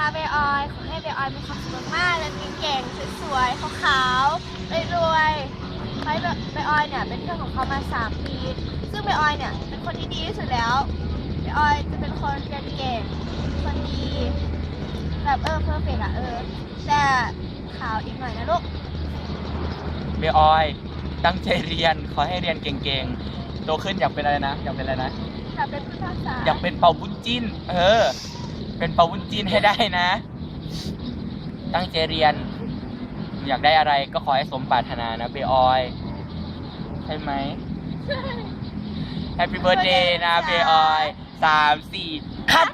นะคะเบออยขอให้เบออยมีความสุขมากๆและเก่งๆสวยๆขาวๆรวยๆขอให้เบออยเนี่ยเป็นเพื่อนของเขามา3ปีซึ่งเบออยเนี่ยเป็นคนที่ดีที่สุดแล้วเบออยจะเป็นคนเรียนเก่งคนดีแบบเออเพอร์เฟกอะเออแต่ขาวอีกหน่อยนะลูกเบออยตั้งใจเรียนขอให้เรียนเก่งๆโตขึ้นอยากเป็นอะไรนะอยากเป็นอะไรนะจะเป็นผู้ภาษาอยากเป็นเป่าบุญจิ้น เออ เป็นเป่าบุญจิ้นให้ได้นะ ตั้งใจเรียน อยากได้อะไรก็ขอให้สมปรารถนานะเบออย ใช่ไหม แฮปปี้เบิร์ดเดย์นะเบออยสามสี่คัด